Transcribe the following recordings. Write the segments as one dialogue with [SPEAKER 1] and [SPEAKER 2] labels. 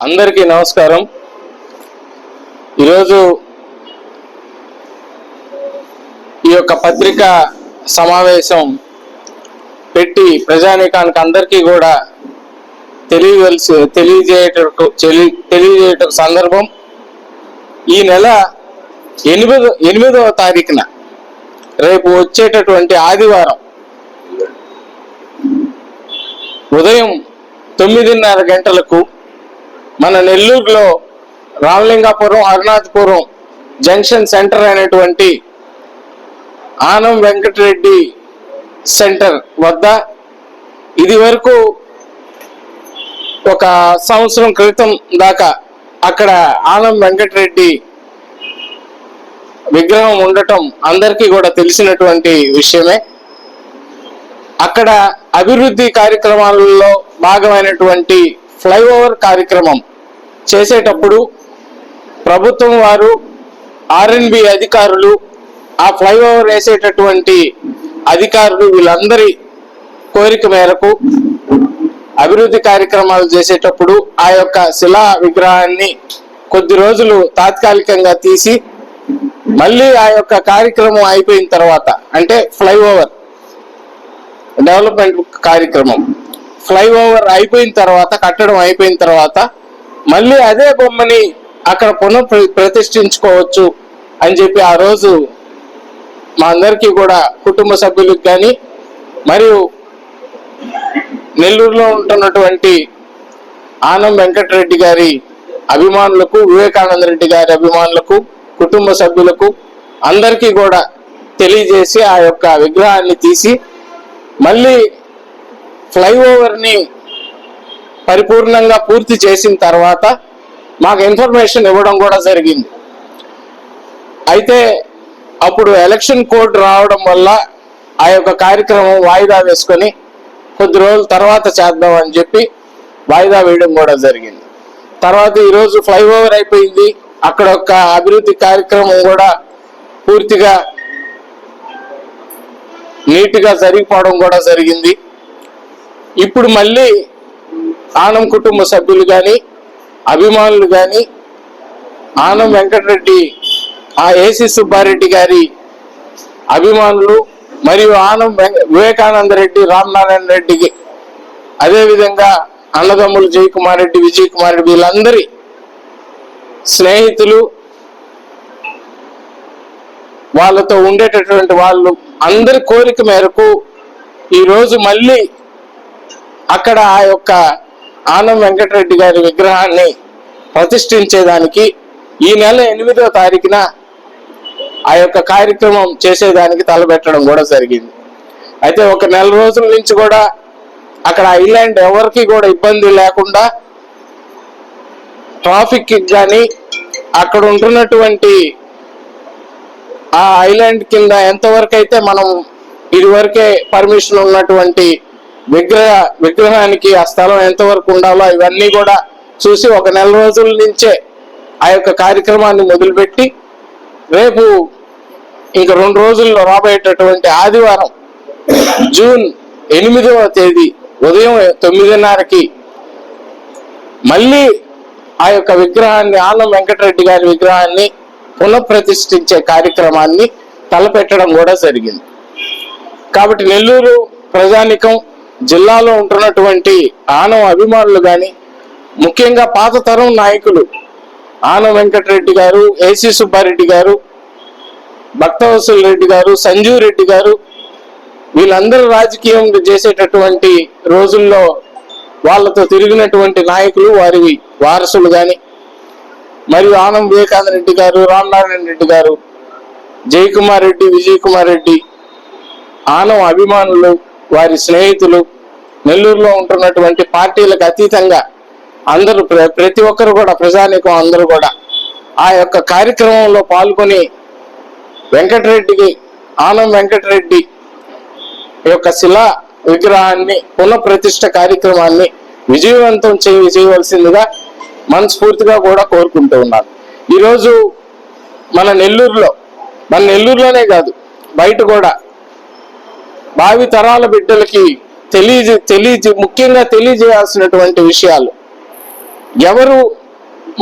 [SPEAKER 1] అందరికీ నమస్కారం. ఈరోజు ఈ యొక్క పత్రికా సమావేశం పెట్టి ప్రజానీకానికి అందరికీ కూడా తెలియవలసి తెలియజేయటకు తెలి- తెలియజేయటకు సందర్భం. ఈ నెల ఎనిమిదో ఎనిమిదవ తారీఖున రేపు వచ్చేటటువంటి ఆదివారం ఉదయం తొమ్మిదిన్నర గంటలకు మన నెల్లూరులో రామలింగాపురం అరుణాథపురం జంక్షన్ సెంటర్ అయినటువంటి ఆనం వెంకటరెడ్డి సెంటర్ వద్ద ఇది వరకు ఒక సంవత్సరం క్రితం దాకా అక్కడ ఆనం వెంకటరెడ్డి విగ్రహం ఉండటం అందరికీ కూడా తెలిసినటువంటి విషయమే. అక్కడ అభివృద్ధి కార్యక్రమాలలో భాగమైనటువంటి ఫ్లైఓవర్ కార్యక్రమం చేసేటప్పుడు ప్రభుత్వం వారు ఆర్ఎన్బి అధికారులు ఆ ఫ్లైఓవర్ వేసేటటువంటి అధికారులు వీళ్ళందరి కోరిక మేరకు అభివృద్ధి కార్యక్రమాలు చేసేటప్పుడు ఆ యొక్క శిలా విగ్రహాన్ని కొద్ది రోజులు తాత్కాలికంగా తీసి మళ్ళీ ఆ యొక్క కార్యక్రమం అయిపోయిన తర్వాత అంటే ఫ్లైఓవర్ డెవలప్మెంట్ కార్యక్రమం ఫ్లైఓవర్ అయిపోయిన తర్వాత కట్టడం అయిపోయిన తర్వాత మళ్ళీ అదే బొమ్మని అక్కడ పునః ప్రతిష్ఠించుకోవచ్చు అని చెప్పి ఆ రోజు మా అందరికీ కూడా కుటుంబ సభ్యులకు కానీ మరియు నెల్లూరులో ఉంటున్నటువంటి ఆనం వెంకటరెడ్డి గారి అభిమానులకు వివేకానంద రెడ్డి గారి అభిమానులకు కుటుంబ సభ్యులకు అందరికీ కూడా తెలియజేసి ఆ యొక్క విగ్రహాన్ని తీసి మళ్ళీ ఫ్లైఓవర్ని పరిపూర్ణంగా పూర్తి చేసిన తర్వాత మాకు ఇన్ఫర్మేషన్ ఇవ్వడం కూడా జరిగింది. అయితే అప్పుడు ఎలక్షన్ కోడ్ రావడం వల్ల ఆ యొక్క కార్యక్రమం వాయిదా వేసుకొని కొద్ది రోజుల తర్వాత చేద్దాం అని చెప్పి వాయిదా వేయడం కూడా జరిగింది. తర్వాత ఈరోజు ఫ్లైఓవర్ అయిపోయింది. అక్కడ ఒక అభివృద్ధి కార్యక్రమం కూడా పూర్తిగా నీట్గా జరిగిపోవడం కూడా జరిగింది. ఇప్పుడు మళ్ళీ ఆనం కుటుంబ సభ్యులు కానీ అభిమానులు కానీ ఆనం వెంకటరెడ్డి ఆ ఏసీ సుబ్బారెడ్డి గారి అభిమానులు మరియు ఆనం వెంక- వివేకానంద రెడ్డి రామనారాయణ రెడ్డికి అదేవిధంగా అన్నదమ్ములు జయకుమార్ రెడ్డి విజయ్ కుమార్ రెడ్డి వీళ్ళందరి స్నేహితులు వాళ్ళతో ఉండేటటువంటి వాళ్ళు అందరి కోరిక మేరకు ఈరోజు మళ్ళీ అక్కడ ఆ యొక్క ఆనం వెంకటరెడ్డి గారి విగ్రహాన్ని ప్రతిష్ఠించేదానికి ఈ నెల ఎనిమిదో తారీఖున ఆ యొక్క కార్యక్రమం చేసేదానికి తలపెట్టడం కూడా జరిగింది. అయితే ఒక నెల రోజుల నుంచి కూడా అక్కడ ఐలాండ్ ఎవరికి కూడా ఇబ్బంది లేకుండా ట్రాఫిక్ కానీ అక్కడ ఉంటున్నటువంటి ఆ ఐలాండ్ కింద ఎంతవరకు అయితే మనం ఇదివరకే పర్మిషన్ ఉన్నటువంటి విగ్రహ విగ్రహానికి ఆ స్థలం ఎంతవరకు ఉండాలో ఇవన్నీ కూడా చూసి ఒక నెల రోజుల నుంచే ఆ యొక్క కార్యక్రమాన్ని మొదలుపెట్టి రేపు ఇంక రెండు రోజుల్లో రాబోయేటటువంటి ఆదివారం జూన్ ఎనిమిదవ తేదీ ఉదయం తొమ్మిదిన్నరకి మళ్ళీ ఆ యొక్క విగ్రహాన్ని ఆనం వెంకటరెడ్డి గారి విగ్రహాన్ని పునఃప్రతిష్ఠించే కార్యక్రమాన్ని తలపెట్టడం కూడా జరిగింది. కాబట్టి నెల్లూరు ప్రజానికం జిల్లాలో ఉంటున్నటువంటి ఆనం అభిమానులు కానీ ముఖ్యంగా పాత తరం నాయకులు ఆనం వెంకటరెడ్డి గారు ఏసీ సుబ్బారెడ్డి గారు భక్తవసుల రెడ్డి గారు సంజీవ్ రెడ్డి గారు వీళ్ళందరూ రాజకీయం చేసేటటువంటి రోజుల్లో వాళ్ళతో తిరిగినటువంటి నాయకులు వారి వారసులు కానీ మరియు ఆనం వివేకానంద రెడ్డి గారు రామనారాయణ రెడ్డి గారు జయకుమార్ రెడ్డి విజయ్ కుమార్ రెడ్డి ఆనం అభిమానులు వారి స్నేహితులు నెల్లూరులో ఉంటున్నటువంటి పార్టీలకు అతీతంగా అందరూ ప్ర- ప్రతి ఒక్కరు కూడా ప్రజానీకం అందరూ కూడా ఆ యొక్క కార్యక్రమంలో పాల్గొని వెంకటరెడ్డికి ఆనం వెంకటరెడ్డి యొక్క శిలా విగ్రహాన్ని పునఃప్రతిష్ట కార్యక్రమాన్ని విజయవంతం చేయ చేయవలసిందిగా మనస్ఫూర్తిగా కూడా కోరుకుంటూ ఉన్నాను. ఈరోజు మన నెల్లూరులో మన నెల్లూరులోనే కాదు బయట కూడా భావి తరాల బిడ్డలకి తెలియజే తెలియజే ముఖ్యంగా తెలియజేయాల్సినటువంటి విషయాలు. ఎవరు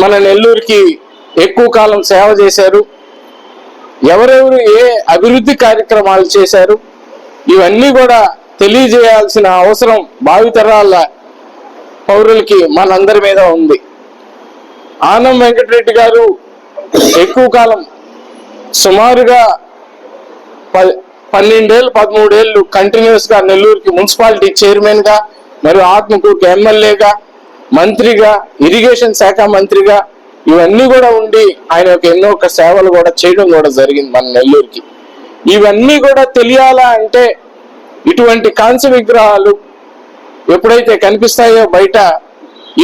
[SPEAKER 1] మన నెల్లూరుకి ఎక్కువ కాలం సేవ చేశారు? ఎవరెవరు ఏ అభివృద్ధి కార్యక్రమాలు చేశారు? ఇవన్నీ కూడా తెలియజేయాల్సిన అవసరం భావితరాల పౌరులకి మనందరి మీద ఉంది. ఆనం వెంకటరెడ్డి గారు ఎక్కువ కాలం సుమారుగా ప- పన్నెండేళ్ళు పదమూడేళ్ళు కంటిన్యూస్గా నెల్లూరుకి మున్సిపాలిటీ చైర్మన్గా మరియు ఆత్మకూరుకి ఎమ్మెల్యేగా మంత్రిగా ఇరిగేషన్ శాఖ మంత్రిగా ఇవన్నీ కూడా ఉండి ఆయన యొక్క ఎన్నో ఒక సేవలు కూడా చేయడం కూడా జరిగింది మన నెల్లూరుకి. ఇవన్నీ కూడా తెలియాలా అంటే ఇటువంటి కాంస్య విగ్రహాలు ఎప్పుడైతే కనిపిస్తాయో బయట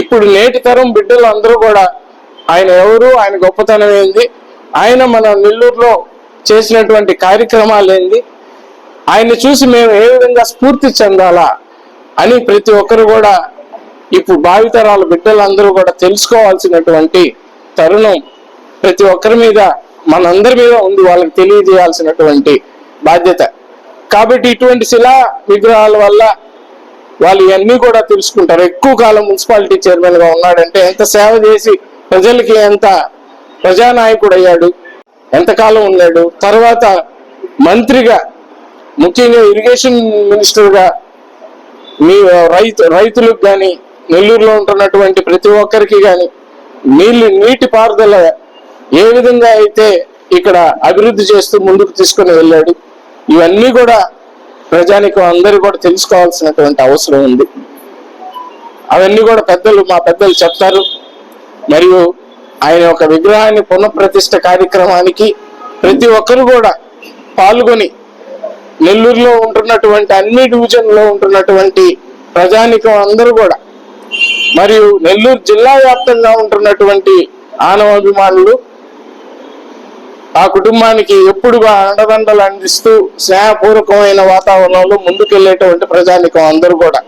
[SPEAKER 1] ఇప్పుడు నేటి తరం బిడ్డలు అందరూ కూడా ఆయన ఎవరు ఆయన గొప్పతనం ఏంది ఆయన మన నెల్లూరులో చేసినటువంటి కార్యక్రమాలు ఏంది ఆయన్ని చూసి మేము ఏ విధంగా స్ఫూర్తి చెందాలా అని ప్రతి ఒక్కరు కూడా ఇప్పుడు భావితరాల బిడ్డలందరూ కూడా తెలుసుకోవాల్సినటువంటి తరుణం ప్రతి ఒక్కరి మీద మనందరి మీద ఉంది వాళ్ళకి తెలియజేయాల్సినటువంటి బాధ్యత. కాబట్టి ఇటువంటి శిలా విగ్రహాల వల్ల వాళ్ళు ఇవన్నీ కూడా తెలుసుకుంటారు. ఎక్కువ కాలం మున్సిపాలిటీ చైర్మన్గా ఉన్నాడంటే ఎంత సేవ చేసి ప్రజలకి ఎంత ప్రజానాయకుడు అయ్యాడు ఎంతకాలం ఉన్నాడు తర్వాత మంత్రిగా ముఖ్యంగా ఇరిగేషన్ మినిస్టర్గా మీ రైతు రైతులకు కానీ నెల్లూరులో ఉంటున్నటువంటి ప్రతి ఒక్కరికి కానీ నీళ్ళు నీటి పారుదల ఏ విధంగా అయితే ఇక్కడ అభివృద్ధి చేస్తూ ముందుకు తీసుకుని వెళ్ళాడు ఇవన్నీ కూడా ప్రజానికం అందరూ కూడా తెలుసుకోవాల్సినటువంటి అవసరం ఉంది. అవన్నీ కూడా పెద్దలు మా పెద్దలు చెప్తారు. మరియు ఆయన ఒక విగ్రహాన్ని పునఃప్రతిష్ఠ కార్యక్రమానికి ప్రతి ఒక్కరు కూడా పాల్గొని నెల్లూరులో ఉంటున్నటువంటి అన్ని డివిజన్లో ఉంటున్నటువంటి ప్రజానికం అందరూ కూడా మరియు నెల్లూరు జిల్లా వ్యాప్తంగా ఉంటున్నటువంటి ఆనవాభిమానులు ఆ కుటుంబానికి ఎప్పుడుగా అండదండలు అందిస్తూ స్నేహపూర్వకమైన వాతావరణంలో ముందుకెళ్ళేటువంటి ప్రజానికం అందరూ కూడా.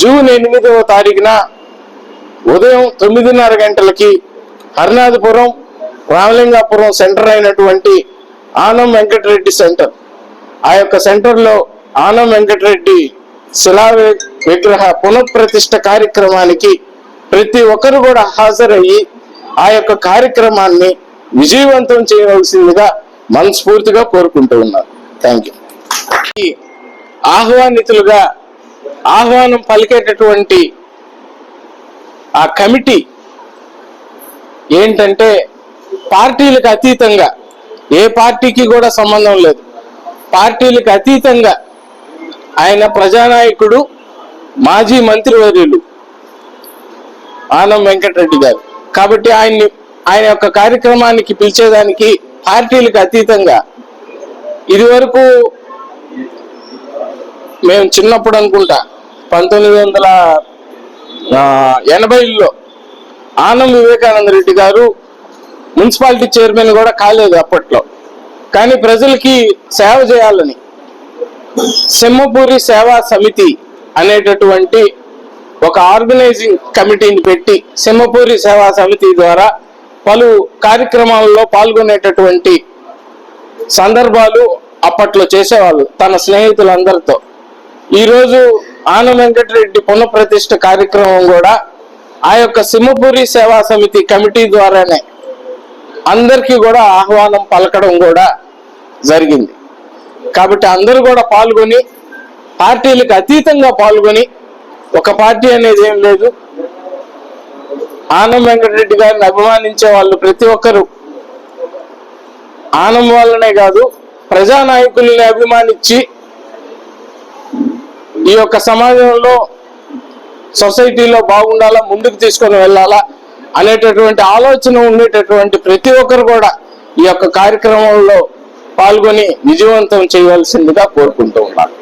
[SPEAKER 1] జూన్ ఎనిమిదవ తారీఖున ఉదయం తొమ్మిదిన్నర గంటలకి హరినాథపురం రామలింగాపురం సెంటర్ అయినటువంటి ఆనం వెంకటరెడ్డి సెంటర్ ఆ యొక్క సెంటర్లో ఆనం వెంకటరెడ్డి శిలా విగ్రహ పునఃప్రతిష్ఠ కార్యక్రమానికి ప్రతి ఒక్కరు కూడా హాజరయ్యి ఆ యొక్క కార్యక్రమాన్ని విజయవంతం చేయవలసిందిగా మనస్ఫూర్తిగా కోరుకుంటూ ఉన్నారు థ్యాంక్ యూ ఆహ్వానితులుగా ఆహ్వానం పలికేటటువంటి ఆ కమిటీ ఏంటంటే పార్టీలకు అతీతంగా ఏ పార్టీకి కూడా సంబంధం లేదు. పార్టీలకు అతీతంగా ఆయన ప్రజానాయకుడు మాజీ మంత్రివర్యులు ఆనం వెంకటరెడ్డి గారు. కాబట్టి ఆయన్ని ఆయన యొక్క కార్యక్రమానికి పిలిచేదానికి పార్టీలకు అతీతంగా ఇదివరకు మేము చిన్నప్పుడు అనుకుంటా పంతొమ్మిది వందల ఎనభైలో ఆనం వివేకానంద రెడ్డి గారు మున్సిపాలిటీ చైర్మన్ కూడా కాలేదు అప్పట్లో. కానీ ప్రజలకి సేవ చేయాలని. సింహపూరి సేవా సమితి అనేటటువంటి ఒక ఆర్గనైజింగ్ కమిటీని పెట్టి సింహపూరి సేవా సమితి ద్వారా పలు కార్యక్రమాల్లో పాల్గొనేటటువంటి సందర్భాలు అప్పట్లో చేసేవాళ్ళు తన స్నేహితులందరితో. ఈరోజు ఆన వెంకటరెడ్డి పునఃప్రతిష్ఠ కార్యక్రమం కూడా ఆ యొక్క సింహపూరి సేవా సమితి కమిటీ ద్వారానే అందరికీ కూడా ఆహ్వానం పలకడం కూడా జరిగింది. కాబట్టి అందరూ కూడా పాల్గొని పార్టీలకు అతీతంగా పాల్గొని ఒక పార్టీ అనేది ఏం లేదు. ఆనం వెంకటరెడ్డి గారిని అభిమానించే వాళ్ళు ప్రతి ఒక్కరూ. ఆనం వల్లనే కాదు ప్రజానాయకుల్ని అభిమానించి ఈ యొక్క సమాజంలో సొసైటీలో బాగుండాలా ముందుకు తీసుకొని వెళ్ళాలా అనేటటువంటి ఆలోచన ఉండేటటువంటి ప్రతి ఒక్కరు కూడా ఈ యొక్క కార్యక్రమంలో పాల్గొని విజయవంతం చేయవలసిందిగా కోరుకుంటూ ఉన్నాను.